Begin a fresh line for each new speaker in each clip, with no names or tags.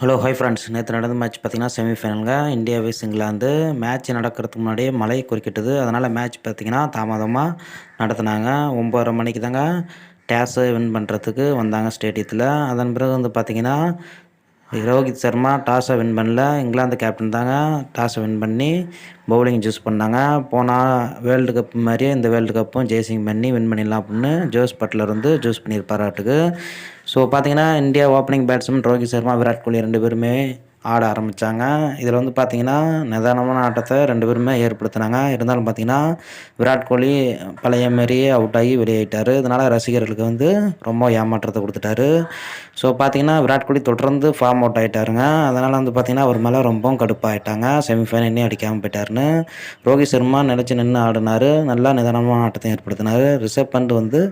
Hello hi friends நேற்று நடந்த match பார்த்தீங்கன்னா செமிஃபைனலுங்க இந்தியா வேஸ் இங்கிலாந்து. மேட்ச் நடக்கிறதுக்கு முன்னாடியே மழை குறுக்கிட்டது. அதனால் மேட்ச் பார்த்திங்கன்னா தாமதமாக நடத்துனாங்க. ஒம்பதரை மணிக்கு தாங்க டேஸை வின் பண்ணுறதுக்கு வந்தாங்க ஸ்டேடியத்தில் அதன் பிறகு வந்து பார்த்திங்கன்னா ரோஹித் சர்மா டாஸை வின் பண்ணல. இங்கிலாந்து கேப்டன் தாங்க. டாஸை வின் பண்ணி பவுலிங் சூஸ் பண்ணாங்க. போனால் வேர்ல்டு கப் மாதிரியே இந்த வேர்ல்டு கப்பும் ஜெய்சிங் பண்ணி வின் பண்ணிடலாம் அப்படின்னு ஜோஸ் பட்லர் வந்து ஜூஸ் பண்ணியிருப்பார் ஆட்டுக்கு. ஸோ பார்த்தீங்கன்னா India opening batsman Rohit Sharma Virat Kohli ரெண்டு பேருமே ஆட ஆரம்பித்தாங்க இதில் வந்து பார்த்திங்கன்னா நிதானமான ஆட்டத்தை ரெண்டு பேருமே ஏற்படுத்தினாங்க. இருந்தாலும் பார்த்திங்கன்னா விராட் கோலி பழைய மாரியே அவுட் ஆகி வெளியாயிட்டார் இதனால் ரசிகர்களுக்கு வந்து ரொம்ப ஏமாற்றத்தை கொடுத்துட்டாரு. ஸோ பார்த்திங்கன்னா விராட் கோலி தொடர்ந்து ஃபார்ம் அவுட் ஆகிட்டாருங்க அதனால் வந்து பார்த்திங்கன்னா அவர் மேலே ரொம்பவும் கடுப்பாகிட்டாங்க செமிஃபைனல்லையும் அடிக்காமல் போயிட்டாருன்னு. ரோஹித் சர்மா நினச்சி நின்று ஆடினார். நல்லா நிதானமான ஆட்டத்தை ஏற்படுத்தினார். ரிஷப் பண்ட் வந்து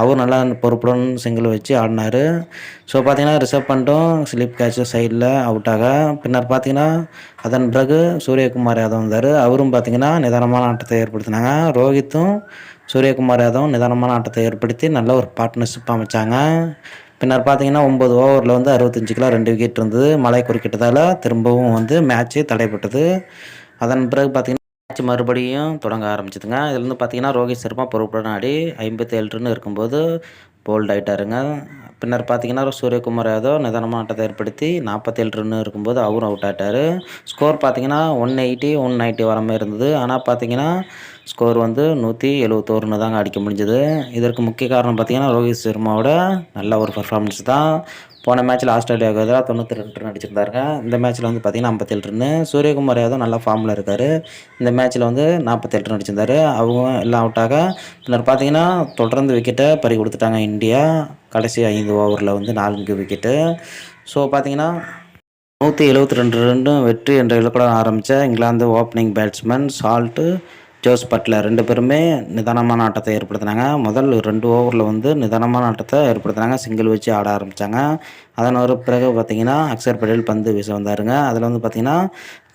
அவர் நல்லா பொறுப்புடன் சிங்கிள் வச்சு ஆடினார். ஸோ பார்த்தீங்கன்னா ரிஷப் பண்ட்டும் ஸ்லிப் கேட்ச் சைடில் அவுட் ஆக பின்னர் பார்த்தீங்கன்னா அதன் பிறகு சூரியகுமார் யாதவ் வந்தார். அவரும் பார்த்தீங்கன்னா நிதானமான ஆட்டத்தை ஏற்படுத்தினாங்க. ரோஹித்தும் சூரியகுமார் யாதவும் நிதானமான ஆட்டத்தை ஏற்படுத்தி நல்ல ஒரு பார்ட்னர்ஷிப் அமைச்சாங்க. பின்னர் பார்த்தீங்கன்னா ஒம்பது ஓவரில் வந்து அறுபத்தஞ்சு கிலோ ரெண்டு விக்கெட் இருந்தது. மழை குறுக்கிட்டதால் திரும்பவும் வந்து மேட்ச்சு தடைப்பட்டது அதன் பிறகு பார்த்தீங்கன்னா மேட்ச் மறுபடியும் தொடங்க ஆரம்பிச்சதுங்க. இதுலேருந்து பார்த்தீங்கன்னா ரோஹித் சர்மா பொறுப்புடன் ஆடி ஐம்பத்தேழு ரன் இருக்கும்போது போல்ட் ஆகிட்டாருங்க பின்னர் பார்த்தீங்கன்னா சூரியகுமார் யாதவ் நிதானமாக ஆட்டத்தை ஏற்படுத்தி நாற்பத்தேழு ரன்னு இருக்கும்போது அவரும் அவுட் ஆகிட்டார் ஸ்கோர் பார்த்தீங்கன்னா ஒன் எயிட்டி ஒன் நைன்ட்டி வர மாதிரி இருந்தது. ஆனால் பார்த்தீங்கன்னா ஸ்கோர் வந்து நூற்றி எழுபத்தோருன்னு தாங்க அடிக்க முடிஞ்சது. இதற்கு முக்கிய காரணம் பார்த்தீங்கன்னா ரோஹித் சர்மாவோட நல்ல ஒரு பர்ஃபார்மன்ஸ் தான். போன மேட்ச்சில் ஆஸ்திரேலியாவுக்கு எதிராக தொண்ணூற்றி ரெண்டு ரன் அடிச்சிருந்தாருங்க. இந்த மேட்ச்சில் வந்து பார்த்திங்கன்னா ஐம்பத்தேழு ரன்னு சூரியகுமார் யாதவ் நல்ல ஃபார்மில் இருக்கார். இந்த மேட்ச்சில் வந்து நாற்பத்தெட்டு ரன் அடிச்சிருந்தாரு. அவங்க எல்லாம் அவுட்டாக பின்னர் பார்த்தீங்கன்னா தொடர்ந்து விக்கெட்டை பறி கொடுத்துட்டாங்க இந்தியா. கடைசி ஐந்து ஓவரில் வந்து நான்கு விக்கெட்டு ஸோ பார்த்தீங்கன்னா நூற்றி எழுபத்தி ரெண்டு ரெண்டும் வெற்றி என்ற இலக்குடன் ஆரம்பித்த England opening batsman Salt Jos Buttler ரெண்டு பேருமே நிதானமான ஆட்டத்தை ஏற்படுத்தினாங்க. முதல் ரெண்டு ஓவரில் வந்து நிதானமான ஆட்டத்தை ஏற்படுத்தினாங்க. சிங்கிள் வச்சு ஆட ஆரம்பித்தாங்க அதன் ஒரு பிறகு பார்த்தீங்கன்னா அக்சர் பட்டேல் பந்து வீச வந்தாருங்க. அதில் வந்து பார்த்தீங்கன்னா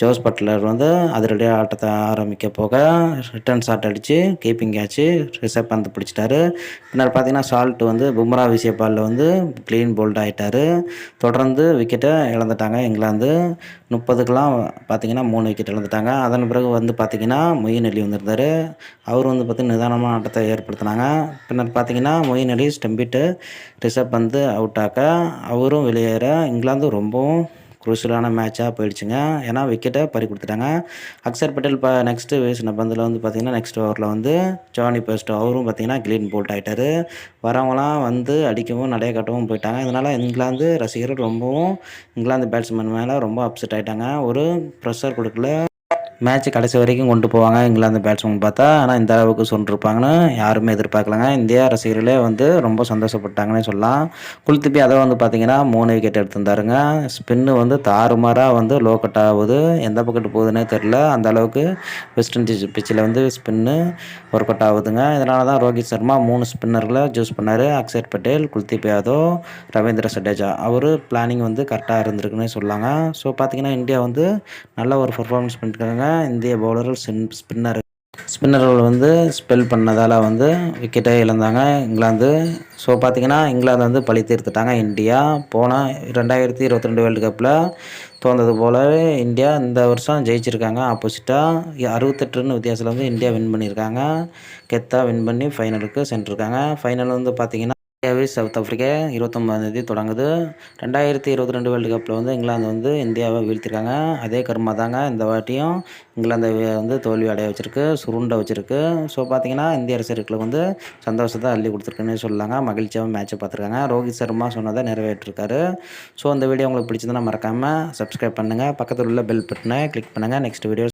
ஜோஸ் பட்லர் வந்து அதிரடியாக ஆட்டத்தை ஆரம்பிக்க போக ரிட்டர்ன் ஷாட் அடித்து கீப்பிங் கேட்ச் ரிசர்வ் பந்து பிடிச்சிட்டாரு. பின்னர் பார்த்தீங்கன்னா சால்ட் வந்து பும்ரா வீசிய பாலில் வந்து க்ளீன் போல்ட் ஆகிட்டார் தொடர்ந்து விக்கெட்டை இழந்துட்டாங்க இங்கிலாந்து. முப்பதுக்கெலாம் பார்த்தீங்கன்னா மூணு விக்கெட் இழந்துட்டாங்க. அதன் பிறகு வந்து பார்த்தீங்கன்னா மொயின் அலி வந்திருந்தார். அவர் வந்து பார்த்திங்கன்னா நிதானமாக ஆட்டத்தை ஏற்படுத்தினாங்க. பின்னர் பார்த்தீங்கன்னா மொயின் அலி ஸ்டம்பிட்டு ரிசர்வ் வந்து அவுட் ஆக்க இவரும் வெளியேற இங்கிலாந்து ரொம்பவும் குரூஷியலான மேட்சாக போயிடுச்சுங்க. ஏன்னா விக்கெட்டை பறி கொடுத்துட்டாங்க. அக்ஷர் பட்டேல் இப்போ நெக்ஸ்ட்டு வீசின பந்தில் வந்து பார்த்திங்கன்னா நெக்ஸ்ட் ஓவரில் வந்து ஜானி பெஸ்ட் அவரும் பார்த்திங்கன்னா க்ளீன் போல்ட் ஆகிட்டார் வரவங்களாம் வந்து அடிக்கவும் நடைய கட்டவும் போயிட்டாங்க. இதனால் இங்கிலாந்து ரசிகர்கள் ரொம்பவும் இங்கிலாந்து பேட்ஸ்மேன் மேலே ரொம்ப அப்செட் ஆகிட்டாங்க ஒரு ப்ரெஷர் கொடுக்கல. மேட்ச் கடைசி வரைக்கும் கொண்டு போவாங்க. இங்கிலாந்து பேட்ஸ்மேன் பார்த்தா ஆனால் இந்த அளவுக்கு சொல்லிருப்பாங்கன்னு யாருமே எதிர்பார்க்கலங்க. இந்தியா ரசிகர்களே வந்து ரொம்ப சந்தோஷப்பட்டாங்கன்னே சொல்லலாம். குல்திபி அதை வந்து பார்த்தீங்கன்னா மூணு விக்கெட் எடுத்திருந்தாருங்க. ஸ்பின்னு வந்து தாறுமாறாக வந்து லோ கட் ஆகுது. எந்த பக்கெட் போகுதுன்னே தெரில அந்த அளவுக்கு வெஸ்ட் இண்டீஸ் பிச்சில் வந்து ஸ்பின்னு ஒர்க் அவுட் ஆகுதுங்க. இதனால தான் ரோஹித் சர்மா மூணு ஸ்பின்னர்களை சூஸ் பண்ணார். அக்ஷர் பட்டேல் குல்தீப் யாதவ் ரவீந்திர சடேஜா. அவர் பிளானிங் வந்து கரெக்டாக இருந்திருக்குன்னே சொல்லாங்க ஸோ பார்த்தீங்கன்னா இந்தியா வந்து நல்ல ஒரு பர்ஃபார்மன்ஸ் பண்ணிருக்காங்க. இந்திய பவுலர்கள் ஸ்பின் ஸ்பின்னர் ஸ்பின்னர்கள் வந்து ஸ்பெல் பண்ணதால் வந்து விக்கெட்டே இழந்தாங்க. இங்கிலாந்து ஸோ பார்த்திங்கன்னா இங்கிலாந்து வந்து பழி தீர்த்துட்டாங்க. இந்தியா போன ரெண்டாயிரத்தி இருபத்தி ரெண்டு வேர்ல்டு கப்பில் தோந்தது போலவே இந்தியா இந்த வருஷம் ஜெயிச்சிருக்காங்க. ஆப்போசிட்டாக அறுபத்தெட்டுன்னு வித்தியாசத்தில் வந்து இந்தியா வின் பண்ணியிருக்காங்க. கெத்தாக வின் பண்ணி ஃபைனலுக்கு சென்றிருக்காங்க. ஃபைனல் வந்து பார்த்திங்கன்னா இந்தியாவே சவுத் ஆஃப்ரிக்கா இருபத்தொம்பதாந்தேதி தொடங்குது. ரெண்டாயிரத்தி இருபத்தி ரெண்டு வேர்ல்டு கப்பில் வந்து இங்கிலாந்து வந்து இந்தியாவை வீழ்த்திருக்காங்க. அதே கர்மா தாங்க இந்த வாட்டியும் இங்கிலாந்தை வந்து தோல்வி அடைய வச்சிருக்கு சுருண்டை வச்சிருக்கு. ஸோ பார்த்தீங்கன்னா இந்திய ரசிகர்களுக்கு வந்து சந்தோஷத்தை அள்ளி கொடுத்துருக்குன்னு சொல்லலாங்க. மகிழ்ச்சியாக மேட்ச்சை பார்த்துருக்காங்க. ரோஹித் சர்மா சொன்னதை நிறைவேற்றிருக்காரு. ஸோ அந்த வீடியோ உங்களுக்கு பிடிச்சதுன்னா மறக்காமல் சப்ஸ்கிரைப் பண்ணுங்கள் பக்கத்தில் உள்ள பெல் பட்டனை கிளிக் பண்ணுங்கள் நெக்ஸ்ட் வீடியோ